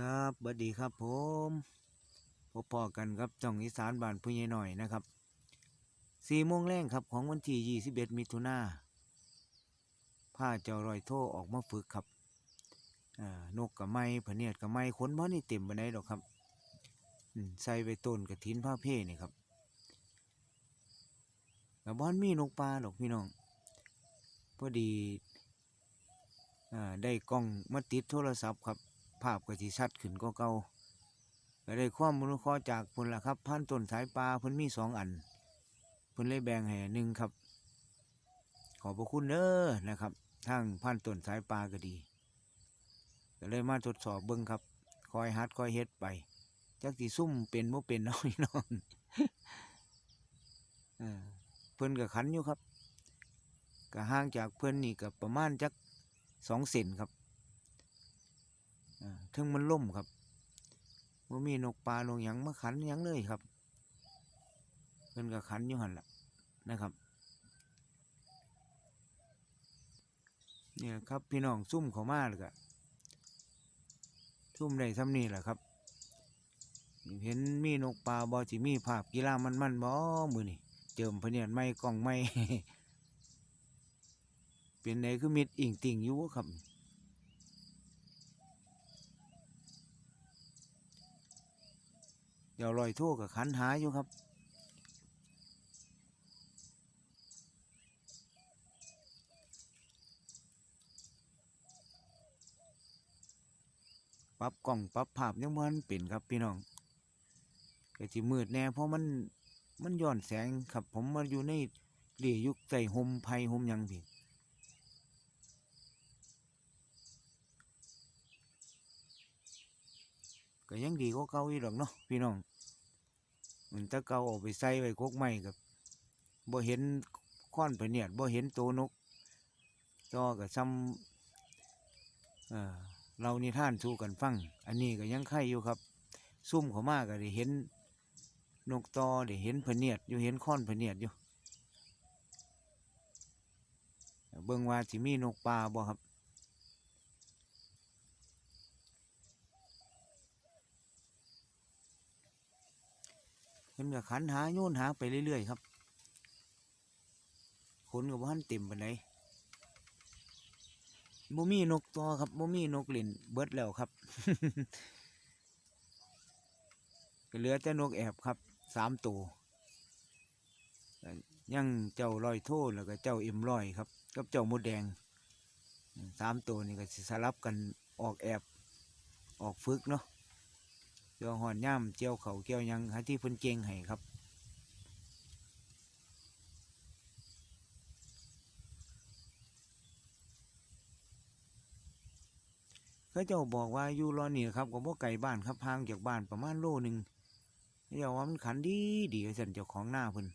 ครับบัดดีครับผมพบพอกันครับจ่องอีสานบ้านผู้ใหญ่หน่อยนะครับสี่โมงแรงครับของวันที่ยี่สิบเอ็ดมิถุนาผ้าเจ้ารอยโทออกมาฝึกครับนกกับไม้พะเนียดกับไม้ขนบ่นี่เต็มไปไหนใดดอกครับใส่ไปต้นกระถินผ้าเพ่นี่ครับกับบ้านมีนกปลาดอกพี่น้องพอดีอได้กล้องมาติดโทรศัพท์ครับ ภาพก็สิชัดขึ้นก็เก่าก็ได้ความมนุเคราะห์จากเพิ่นละครับพันต้นสายปลาเพิ่นมีสองอันเพิ่นเลยแบ่งให้หนึ่งครับ ขอบพระคุณเด้อนะครับทางพันต้นสายปลาก็ดีก็เลยมาทดสอบเบิ่งครับ คอยฮัดคอยเฮ็ดไปจักสิซุ่มเป็นบ่เป็นน้อยน้องเออเพิ่นก็ขันอยู่ครับก็ห่างจากเพิ่นนี่ก็ประมาณจักสองเซนครับ ถึงมันล่มครับว่ามีนกปลาลงหยังมาขันหยังเลยครับเพิ่นก็ขันอยู่หันละนะครับเนี่ยครับพี่น้องซุ่มเขามาเลยก็ซุ่มได้ซ้ำนี่แหละครับ เห็นมีนกปลาบอจิมีภาพกีฬามันมันบอมือนี่เจิมพเนียดไม่กล้องไม่เป็นไงคือมิดอิงติ่งอยู่ครับ เดี๋ยวลอยทั่วกับขันหาอยู่ครับ ปรับกล้องปรับภาพยังมันเป็นครับพี่น้องก็จิมืดแน่เพราะมันมันย้อนแสงครับ ผมมาอยู่ในเหลี่ยยุคใส่หมไผ่หมยังพี่ ก็ยังดีกว่าเก่าอีหรอกเนาะพี่น้องมันถ้าเก่าออกไปใส่ไว้กกไม้กับบ่เห็นค้อนไปเนี่ยบ่เห็นตัวนกจอกับซ้ำเออเรานิท่านสู้กันฟัง อันนี้ก็ยังไข่อยู่ครับ ซุ่มเขามากก็ได้เห็นนกตอได้เห็นพเนียดอยู่เห็นค้อนพเนียดอยู่เบิ่งว่าสิมีนกปลาบ่ครับ เพิ่นก็ขันหาโยนหาไปเรื่อยๆครับขนกับว่านเต็มปานบ่มีนกตัวครับบ่มีนกเล่นเบิดแล้วครับเหลือแต่นกแอบครับสามตัวยังเจ้าลอยโทษแล้วก็เจ้าเอ็มลอยครับกับเจ้ามดแดงสามตัวนี่ก็สิสลับกันออกแอบออกฝึกเนาะ เจ้าหอนย่ำเจ้าเขาเกี่ยวยังหาที่พิ่นเกงให้ครับ เขาเจ้าบอกว่าอยู่รอนี่ครับก็บ่ไกลบ้านครับห่างจากบ้านประมาณโลหนึ่งเจ้าว่ามันขันดีดีสันเจ้าของหน้าเพิ่น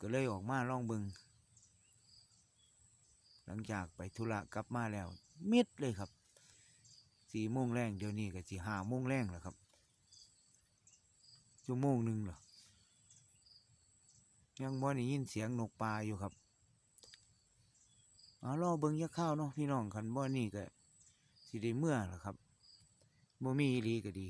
ก็เลยออกมาล่องเบิงหลังจากไปธุระกลับมาแล้วมิดเลยครับ สี่โมงแรงเดี๋ยวนี้ก็สี่ห้าโมงแรงแล้วครับชั่วโมงหนึ่งเหรอยังบ่ได้ยินเสียงนกปลาอยู่ครับเอาล่อเบิ้งยะข้าวเนาะพี่น้องคันบ่นี่ก็สิได้เมื่อล่ะครับบ่มีลีก็ดี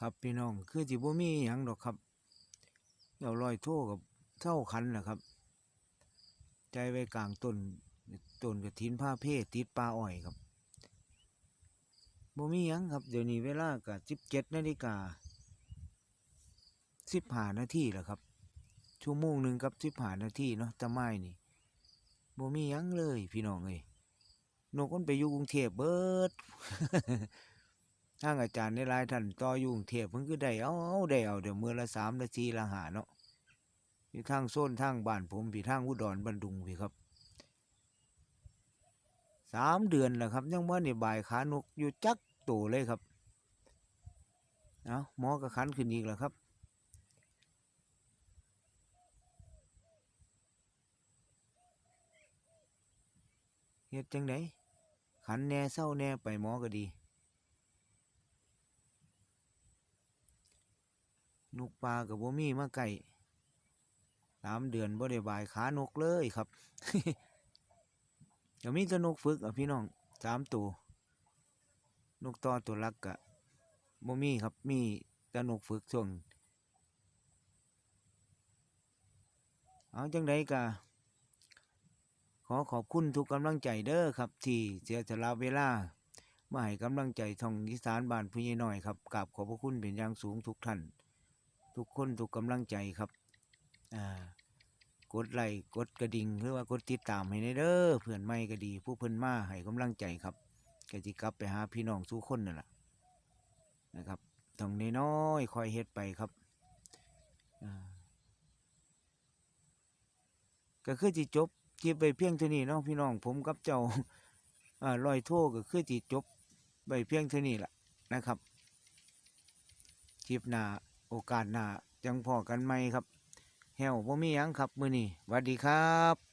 ครับพี่น้องคือจิบ่มีหยังดอกครับเดี๋ยวลอยโทกับเท่าคันแหละครับ ใจไว้กลางต้นต้นกระถินผ้าเพศติดปลาอ้อยครับบ่มีหยังครับ เดี๋ยวนี้เวลาก็สิบเจ็ดนาฬิกาสิบหานาทีแหละครับ ชั่วโมงหนึ่งกับสิบหานาทีเนาะแตะไม้นี่บ่มีหยังเลย พี่น้องเอ้ยนกมันไปอยู่กรุงเทพเบิด ทางอาจารย์ในรายท่านต่ออยู่งเทพเพิ่นคือได้เอาเอาได้เอาเดี๋ยวมือละสามละสี่ละหาเนาะอยู่ทางโซนทางบ้านผมพี่ทางอุดรบันดุงพี่ครับสามเดือนแล้วครับ ยังว่านี่บายขานกอยู่จักโตเลยครับเอาหมอก็ขันขึ้นอีกแล้วครับเฮ็ดจังไดขันแน่เศร้าแน่ไปหมอก็ดี นกปลากับบ่มีมาไก่สามเดือนบ่ได้บายขานกเลยครับก็มีแต่นกฝึกอะพี่น้องสามตัวนกต่อตัวลักกะบ่มีครับมีแต่นกฝึกช่วงเอาจังไดกะขอขอบคุณทุกกำลังใจเด้อครับ ที่เสียสละเวลามาให้กำลังใจท่องอีสานบ้านผู้ใหญ่น้อยครับกราบขอบพระคุณเป็นอย่างสูงทุกท่าน ทุกคนทุกกำลังใจครับอ่ากดไลค์กดกระดิ่งหรือว่ากดติดตามให้ในเด้อเพื่อนไม่ก็ดี ผู้เพิ่อนมาให้กำลังใจครับก็จิกลับไปหาพี่น้องสู้คนนั่นแหละนะครับต้องน้อยๆคอยเฮ็ดไปครับก็คือจิจบคลิปไปเพียงเท่านี้เนาะพี่น้องผมกับเจ้าอ่าลอยโทก็คือจีจบไปเพียงเท่านี้แหละนะครับคลิปหน้า โอกาสหน้าจังพอกันไหมครับแฮวบ่มีหยังครับมื้อนี้สวัสดีครับ